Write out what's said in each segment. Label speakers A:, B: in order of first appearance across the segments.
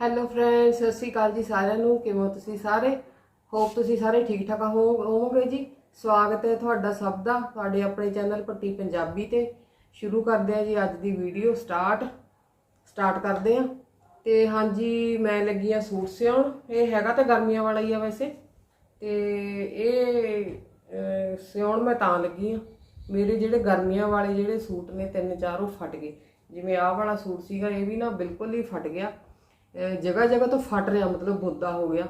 A: Hello friends ਸਤਿ ਸ਼੍ਰੀ ਅਕਾਲ ਜੀ ਸਾਰਿਆਂ ਨੂੰ। ਕਿਵੇਂ ਹੋ ਤੁਸੀਂ ਸਾਰੇ? ਹੋਪ ਤੁਸੀਂ ਸਾਰੇ ਠੀਕ ਠਾਕ ਹੋ ਹੋਵੋਗੇ ਜੀ। ਸਵਾਗਤ ਹੈ ਤੁਹਾਡਾ ਸਭ ਦਾ ਤੁਹਾਡੇ ਆਪਣੇ ਚੈਨਲ ਪੱਟੀ ਪੰਜਾਬੀ ਤੇ। ਸ਼ੁਰੂ ਕਰਦੇ ਹਾਂ ਜੀ ਅੱਜ ਦੀ ਵੀਡੀਓ ਸਟਾਰਟ ਸਟਾਰਟ ਕਰਦੇ ਹਾਂ। ਤੇ ਹਾਂਜੀ ਮੈਂ ਲੱਗੀ ਆ ਸੂਟ ਸਿਉਣ। ਇਹ ਹੈਗਾ ਤਾਂ ਗਰਮੀਆਂ ਵਾਲਾ ਹੀ ਆ ਵੈਸੇ। ਤੇ ਇਹ ਅਹ, ਸਿਉਣ ਮੈਂ ਤਾਂ ਲੱਗੀ ਆ ਮੇਰੇ ਜਿਹੜੇ ਗਰਮੀਆਂ ਵਾਲੇ ਜਿਹੜੇ ਸੂਟ ਨੇ ਤਿੰਨ ਚਾਰ ਉਹ ਫਟ ਗਏ। ਜਿਵੇਂ ਆਹ ਵਾਲਾ ਸੂਟ ਸੀਗਾ ਇਹ ਵੀ ਨਾ ਬਿਲਕੁਲ ਹੀ ਫਟ ਗਿਆ। ਜਗ੍ਹਾ ਜਗ੍ਹਾ ਤੋਂ ਫਟ ਰਿਹਾ, ਮਤਲਬ ਬੁੱਦਾ ਹੋ ਗਿਆ।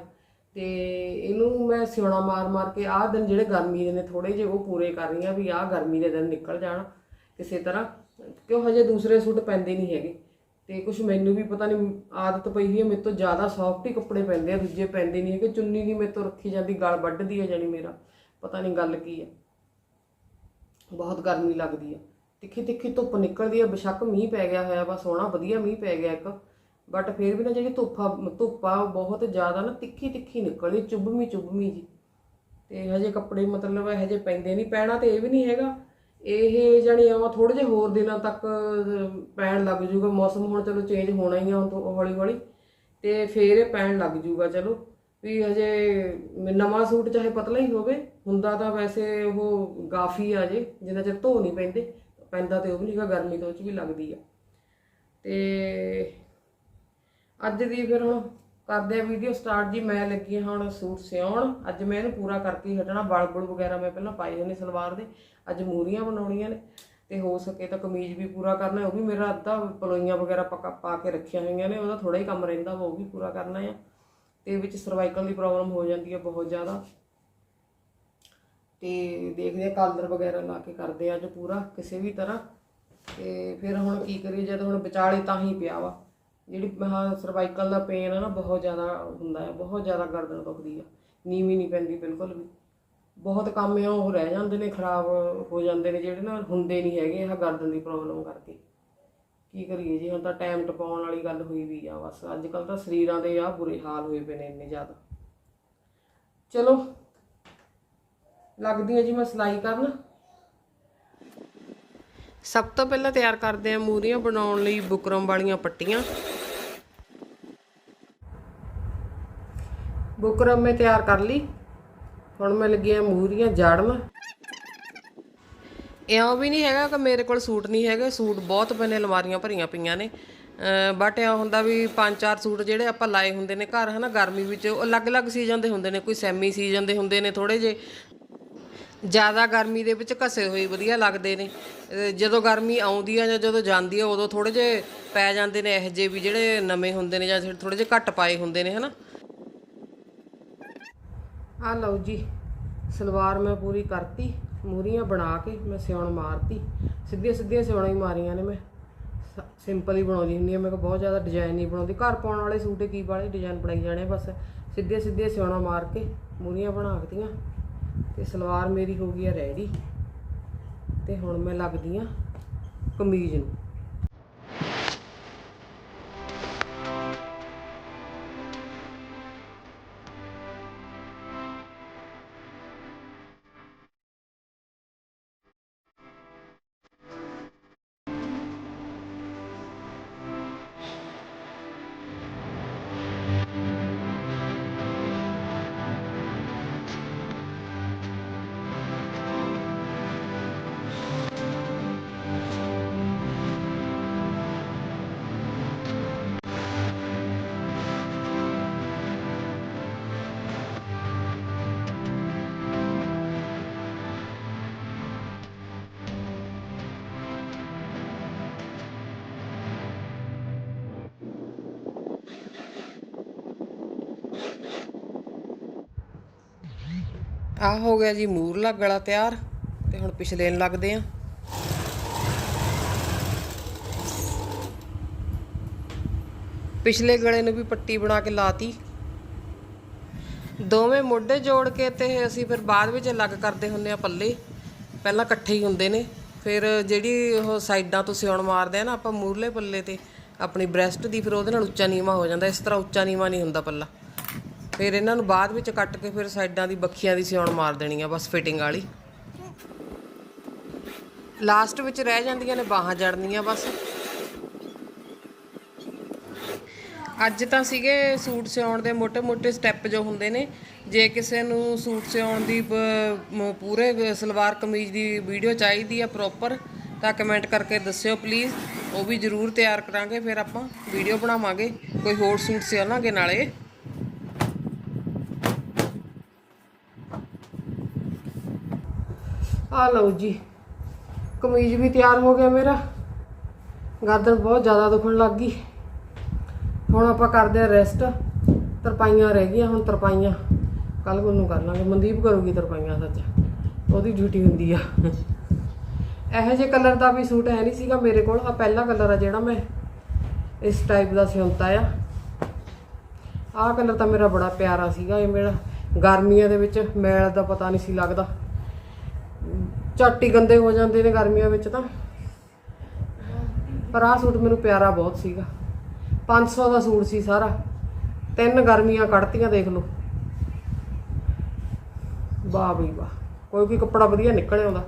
A: ਤੇ ਇਹਨੂੰ ਮੈਂ ਸਿਉਣਾ ਮਾਰ ਮਾਰ ਕੇ ਆਹ ਦਿਨ ਜਿਹੜੇ ਗਰਮੀ ਦੇ ਨੇ ਥੋੜੇ ਜਿਹੇ ਉਹ ਪੂਰੇ ਕਰ ਰਹੀ ਆ ਵੀ ਆਹ ਗਰਮੀ ਦੇ ਦਿਨ ਨਿਕਲ ਜਾਣ ਕਿਸੇ ਤਰ੍ਹਾਂ, ਕਿਉਂ ਹਜੇ ਦੂਸਰੇ ਸੂਟ ਪੈਂਦੇ ਨਹੀਂ ਹੈਗੇ। ਤੇ ਕੁਝ ਮੈਨੂੰ ਵੀ ਪਤਾ ਨਹੀਂ, ਆਦਤ ਪਈ ਹੋਈ ਹੈ, ਮੇਰੇ ਤੋਂ ਜ਼ਿਆਦਾ ਸੌਫਟ ਹੀ ਕੱਪੜੇ ਪੈਂਦੇ ਆ, ਦੂਜੇ ਪੈਂਦੇ ਨਹੀਂ ਹੈਗੇ। ਚੁੰਨੀ ਨਹੀਂ ਮੇਰੇ ਤੋਂ ਰੱਖੀ ਜਾਂਦੀ, ਗਲ ਵੱਢਦੀ ਹੈ ਜਾਨੀ ਮੇਰਾ, ਪਤਾ ਨਹੀਂ ਗੱਲ ਕੀ ਹੈ। ਬਹੁਤ ਗਰਮੀ ਲੱਗਦੀ ਹੈ ਤਿੱਖੀ ਤਿੱਖੀ ਧੁੱਪ ਨਿਕਲਦੀ ਆ, ਬੇਸ਼ੱਕ ਮੀਂਹ ਪੈ ਗਿਆ ਹੋਇਆ ਵਾ, ਸੋਹਣਾ ਵਧੀਆ ਮੀਂਹ ਪੈ ਗਿਆ ਇੱਕ। ਬਟ ਫਿਰ ਵੀ ਨਾ ਜਿਹੜੀ ਧੁੱਪਾ ਧੁੱਪਾ ਬਹੁਤ ਜ਼ਿਆਦਾ ਨਾ ਤਿੱਖੀ ਤਿੱਖੀ ਨਿਕਲਦੀ ਚੁੱਭਮੀ ਚੁੱਭਮੀ ਜੀ। ਤੇ ਹਜੇ ਕੱਪੜੇ ਮਤਲਬ ਹਜੇ ਪੈਂਦੇ ਨਹੀਂ, ਪੈਣਾ ਤੇ ਇਹ ਵੀ ਨਹੀਂ ਹੈਗਾ। ਇਹ ਜਾਣੀ ਆ ਥੋੜੇ ਜਿਹੇ ਹੋਰ ਦਿਨਾਂ ਤੱਕ ਪੈਣ ਲੱਗ ਜੂਗਾ। ਮੌਸਮ ਹੁਣ ਚਲੋ ਚੇਂਜ ਹੋਣਾ ਹੀ ਆ ਹੌਲੀ ਹੌਲੀ। ਤੇ ਫੇਰ ਇਹ ਪੈਣ ਲੱਗ ਜੂਗਾ, ਚਲੋ। ਵੀ ਹਜੇ ਨਵਾਂ ਸੂਟ ਚਾਹੇ ਪਤਲਾ ਹੀ ਹੋਵੇ, ਹੁੰਦਾ ਤਾਂ ਵੈਸੇ ਉਹ ਗਾਫੀ ਆ ਜੇ, ਜਿੰਨਾ ਚਿਰ ਧੋ ਨਹੀਂ ਪੈਂਦੇ। ਪੈਂਦਾ ਤੇ ਉਹ ਵੀ ਨਹੀਂਗਾ ਗਰਮੀ ਤੋਂ ਉਹ ਚ ਵੀ ਲੱਗਦੀ ਆ। ਤੇ ਅੱਜ ਦੀ ਫਿਰ ਹੁਣ ਕਰਦੇ ਆ ਵੀਡੀਓ ਸਟਾਰਟ ਜੀ, ਮੈਂ ਲੱਗੀ ਹਾਂ ਹੁਣ ਸੂਟ ਸਿਉਣ। ਅੱਜ ਮੈਂ ਇਹਨੂੰ ਪੂਰਾ ਕਰਕੇ ਹੀ ਹਟਣਾ। ਬਲ ਬੁਲ ਵਗੈਰਾ ਮੈਂ ਪਹਿਲਾਂ ਪਾਏ ਹੋਏ ਨੇ ਸਲਵਾਰ ਦੇ। ਅੱਜ ਮੂਰੀਆਂ ਬਣਾਉਣੀਆਂ ਨੇ ਤੇ ਹੋ ਸਕੇ ਤਾਂ ਕਮੀਜ਼ ਵੀ ਪੂਰਾ ਕਰਨਾ। ਉਹ ਵੀ ਮੇਰਾ ਅੱਧਾ ਪਲੋਈਆਂ ਵਗੈਰਾ ਪਕਾ ਪਾ ਕੇ ਰੱਖੀਆਂ ਹੋਈਆਂ ਨੇ। ਉਹਦਾ ਥੋੜਾ ਹੀ ਕੰਮ ਰਹਿੰਦਾ ਵਾ, ਉਹ ਵੀ ਪੂਰਾ ਕਰਨਾ ਆ। ਤੇ ਵਿੱਚ ਸਰਵਾਈਕਲ ਦੀ ਪ੍ਰੋਬਲਮ ਹੋ ਜਾਂਦੀ ਹੈ ਬਹੁਤ ਜ਼ਿਆਦਾ। ਤੇ ਦੇਖਦੇ ਆ ਕਾਲਰ ਵਗੈਰਾ ਲਾ ਕੇ ਕਰਦੇ ਆ ਅੱਜ ਪੂਰਾ ਕਿਸੇ ਵੀ ਤਰ੍ਹਾਂ। ਤੇ ਫਿਰ ਹੁਣ ਕੀ ਕਰੀਏ, ਜਦ ਹੁਣ ਵਿਚਾਲੇ ਤਾਂ ਹੀ ਪਿਆ ਵਾ। ਜਿਹੜੀ ਆਹ ਸਰਵਾਈਕਲ ਦਾ ਪੇਨ ਆ ਨਾ, ਬਹੁਤ ਜ਼ਿਆਦਾ ਹੁੰਦਾ ਹੈ, ਬਹੁਤ ਜ਼ਿਆਦਾ ਗਰਦਨ ਦੁਖਦੀ ਆ। ਨੀਵੀਂ ਨਹੀਂ ਪੈਂਦੀ, ਬਿਲਕੁਲ ਵੀ। ਬਹੁਤ ਕੰਮ ਆ, ਉਹ ਰਹਿ ਜਾਂਦੇ ਨੇ, ਖਰਾਬ ਹੋ ਜਾਂਦੇ ਨੇ, ਜਿਹੜੇ ਨਾ ਹੁੰਦੇ ਨਹੀਂ ਹੈਗੇ ਇਹ ਗਰਦਨ ਦੀ ਪ੍ਰੋਬਲਮ ਕਰਕੇ। ਕੀ ਕਰੀਏ ਜੀ, ਹੁਣ ਤਾਂ ਟਾਈਮ ਟਪਾਉਣ ਵਾਲੀ ਗੱਲ ਹੋਈ ਵੀ ਆ, ਬਸ। ਅੱਜ ਕੱਲ ਤਾਂ ਸਰੀਰਾਂ ਦੇ ਆ ਬੁਰੇ ਹਾਲ ਹੋਏ ਪਏ ਨੇ ਇੰਨੇ ਜ਼ਿਆਦਾ। ਚਲੋ, ਲੱਗਦੀ ਹੈ ਜੀ ਮੈਂ ਸਿਲਾਈ ਕਰਨ। ਸਭ ਤੋਂ ਪਹਿਲਾਂ ਤਿਆਰ ਕਰਦੇ ਆ ਮੂਰੀਆਂ ਬਣਾਉਣ ਲਈ ਬੁਕਰਮ ਵਾਲੀਆਂ ਪੱਟੀਆਂ। ਬੁਕਰਮ ਮੈਂ ਤਿਆਰ ਕਰ ਲਈ। ਹੁਣ ਮੈਂ ਲੱਗੀ ਆ ਮੂਰੀਆਂ ਜੜਨ। ਇਉਂ ਵੀ ਨਹੀਂ ਹੈਗਾ ਕਿ ਮੇਰੇ ਕੋਲ ਸੂਟ ਨਹੀਂ ਹੈਗੇ। ਸੂਟ ਬਹੁਤ ਪਏ ਨੇ ਅਲਮਾਰੀਆਂ ਭਰੀਆਂ ਪਈਆਂ ਨੇ। ਬਟ ਇਹ ਹੁੰਦਾ ਵੀ ਪੰਜ ਚਾਰ ਸੂਟ ਜਿਹੜੇ ਆਪਾਂ ਲਾਏ ਹੁੰਦੇ ਨੇ ਘਰ, ਹਨਾ, ਗਰਮੀ ਵਿੱਚ। ਉਹ ਅਲੱਗ-ਅਲੱਗ ਸੀਜ਼ਨ ਦੇ ਹੁੰਦੇ ਨੇ। ਕੋਈ ਸੈਮੀ ਸੀਜ਼ਨ ਦੇ ਹੁੰਦੇ ਨੇ ਥੋੜੇ ਜੇ ਜ਼ਿਆਦਾ ਗਰਮੀ ਦੇ ਵਿੱਚ ਘਸੇ ਹੋਏ ਵਧੀਆ ਲੱਗਦੇ ਨੇ। ਜਦੋਂ ਗਰਮੀ ਆਉਂਦੀ ਆ ਜਾਂ ਜਦੋਂ ਜਾਂਦੀ ਆ, ਉਦੋਂ ਥੋੜੇ ਜੇ ਪੈ ਜਾਂਦੇ ਨੇ। ਇਹੋ ਜਿਹੇ ਵੀ ਜਿਹੜੇ ਨਵੇਂ ਹੁੰਦੇ ਨੇ ਜਾਂ ਥੋੜੇ ਜਿਹੇ ਘੱਟ ਪਾਏ ਹੁੰਦੇ ਨੇ, ਹਨਾ। ਆ ਲਓ ਜੀ, ਸਲਵਾਰ ਮੈਂ ਪੂਰੀ ਕਰਤੀ, ਮੂਰੀਆਂ ਬਣਾ ਕੇ ਮੈਂ ਸਿਉਣ ਮਾਰਤੀ। ਸਿੱਧੀਆਂ ਸਿੱਧੀਆਂ ਸਿਉਣਾ ਹੀ ਮਾਰੀਆਂ ਨੇ ਮੈਂ। ਸ- ਸਿੰਪਲ ਹੀ ਬਣਾਉਂਦੀ ਹੁੰਦੀ ਆ ਮੈਂ ਕਿਹਾ ਬਹੁਤ ਜ਼ਿਆਦਾ ਡਿਜ਼ਾਈਨ ਨਹੀਂ ਬਣਾਉਂਦੀ। ਘਰ ਪਾਉਣ ਵਾਲੇ ਸੂਟ ਕੀ ਵਾਲੇ? ਡਿਜ਼ਾਈਨ ਬਣਾਈ ਜਾਣੇ ਬਸ। ਸਿੱਧੇ ਸਿੱਧੇ ਸਿਉਣਾ ਮਾਰ ਕੇ ਮੂਰੀਆਂ ਬਣਾ ਦਿੱਤੀਆਂ ਤੇ ਸਲਵਾਰ ਮੇਰੀ ਹੋ ਗਈ ਆ ਰੈਡੀ ਤੇ ਹੁਣ ਮੈਂ ਲੱਗਦੀ ਆ ਕਮੀਜ਼ ਨੂੰ। ਆ ਹੋ ਗਿਆ ਜੀ ਮੂਰਲਾ ਗਲਾ ਤਿਆਰ ਤੇ ਹੁਣ ਪਿਛਲੇ ਨੂੰ ਲੱਗਦੇ ਆ। ਪਿਛਲੇ ਗਲੇ ਨੂੰ ਵੀ ਪੱਟੀ ਬਣਾ ਕੇ ਲਾਤੀ। ਦੋਵੇਂ ਮੋਢੇ ਜੋੜ ਕੇ ਤੇ ਅਸੀਂ ਫਿਰ ਬਾਅਦ ਵਿੱਚ ਅਲੱਗ ਕਰਦੇ ਹੁੰਨੇ ਆ ਪੱਲੇ। ਪਹਿਲਾਂ ਇਕੱਠੇ ਹੀ ਹੁੰਦੇ ਨੇ। ਫਿਰ ਜਿਹੜੀ ਉਹ ਸਾਈਡਾਂ ਤੋਂ ਸਿਉਣ ਮਾਰਦੇ ਆ ਨਾ ਆਪਾਂ ਮੂਰਲੇ ਪੱਲੇ ਤੇ, ਆਪਣੀ ਬ੍ਰੈਸਟ ਦੀ ਫਿਰ ਉਹਦੇ ਨਾਲ ਉੱਚਾ ਨੀਵਾ ਹੋ ਜਾਂਦਾ। ਇਸ ਤਰ੍ਹਾਂ ਉੱਚਾ ਨੀਵਾ ਨਹੀਂ ਹੁੰਦਾ ਪੱਲਾ। ਫਿਰ ਇਹਨਾਂ ਨੂੰ ਬਾਅਦ ਵਿੱਚ ਕੱਟ ਕੇ ਫਿਰ ਸਾਈਡਾਂ ਦੀ ਬੱਖੀਆਂ ਦੀ ਸਿਉਣ ਮਾਰ ਦੇਣੀ ਆ, ਬਸ ਫਿਟਿੰਗ ਵਾਲੀ। ਲਾਸਟ ਵਿੱਚ ਰਹਿ ਜਾਂਦੀਆਂ ਨੇ, ਬਾਹਾਂ ਜੜਨੀਆਂ ਬਸ। ਅੱਜ ਤਾਂ ਸੀਗੇ ਸੂਟ ਸਿਉਣ ਦੇ ਮੋਟੇ ਮੋਟੇ ਸਟੈਪ ਜੋ ਹੁੰਦੇ ਨੇ। ਜੇ ਕਿਸੇ ਨੂੰ ਸੂਟ ਸਿਉਣ ਦੀ ਪੂਰੇ ਸਲਵਾਰ ਕਮੀਜ਼ ਦੀ ਵੀਡੀਓ ਚਾਹੀਦੀ ਆ ਪ੍ਰੋਪਰ ਤਾਂ ਕਮੈਂਟ ਕਰਕੇ ਦੱਸਿਓ ਪਲੀਜ਼ ਉਹ ਵੀ ਜ਼ਰੂਰ ਤਿਆਰ ਕਰਾਂਗੇ, ਫਿਰ ਆਪਾਂ ਵੀਡੀਓ ਬਣਾਵਾਂਗੇ। ਕੋਈ ਹੋਰ ਸੂਟ ਸਿਉਣਾਂਗੇ ਨਾਲੇ। ਆ ਲਓ ਜੀ। ਕਮੀਜ਼ ਵੀ ਤਿਆਰ ਹੋ ਗਿਆ ਮੇਰਾ। ਗਰਦਨ ਬਹੁਤ ਜ਼ਿਆਦਾ ਦੁਖਣ ਲੱਗ ਗਈ। ਹੁਣ ਆਪਾਂ ਕਰਦੇ ਆ ਰੈਸਟ ਤਰਪਾਈਆਂ ਰਹਿ ਗਈਆਂ ਹੁਣ ਤਰਪਾਈਆਂ। ਕੱਲ ਨੂੰ ਕਰ ਲਾਂਗੇ। ਮਨਦੀਪ ਕਰੂਗੀ ਤਰਪਾਈਆਂ ਸੱਚ। ਉਹਦੀ ਡਿਊਟੀ ਹੁੰਦੀ ਆ। ਇਹੋ ਜਿਹੇ ਕਲਰ ਦਾ ਵੀ ਸੂਟ ਹੈ ਨਹੀਂ ਸੀਗਾ ਮੇਰੇ ਕੋਲ। ਆ ਪਹਿਲਾ ਕਲਰ ਆ ਜਿਹੜਾ ਮੈਂ। ਇਸ ਟਾਈਪ ਦਾ ਸਿਉਂਤਾ ਆ। ਆਹ ਕਲਰ ਤਾਂ ਮੇਰਾ ਬੜਾ ਪਿਆਰਾ ਸੀਗਾ ਇਹ ਮੇਰਾ। ਗਰਮੀਆਂ ਦੇ ਵਿੱਚ ਮੈਲ ਦਾ ਪਤਾ ਨਹੀਂ ਸੀ ਲੱਗਦਾ। ਝੱਟ ਗੰਦੇ ਹੋ ਜਾਂਦੇ ਨੇ ਗਰਮੀਆਂ ਵਿੱਚ ਤਾਂ। ਪਰ ਆਹ ਸੂਟ ਮੈਨੂੰ ਪਿਆਰਾ ਬਹੁਤ ਸੀਗਾ। 500 ਦਾ ਸੂਟ ਸੀ ਸਾਰਾ। ਤਿੰਨ ਗਰਮੀਆਂ ਕੱਢਤੀਆਂ ਦੇਖ ਲਓ। ਵਾਹ ਬਈ ਵਾਹ। ਕੋਈ ਕੋਈ ਕੱਪੜਾ ਵਧੀਆ ਨਿਕਲ ਆਉਂਦਾ।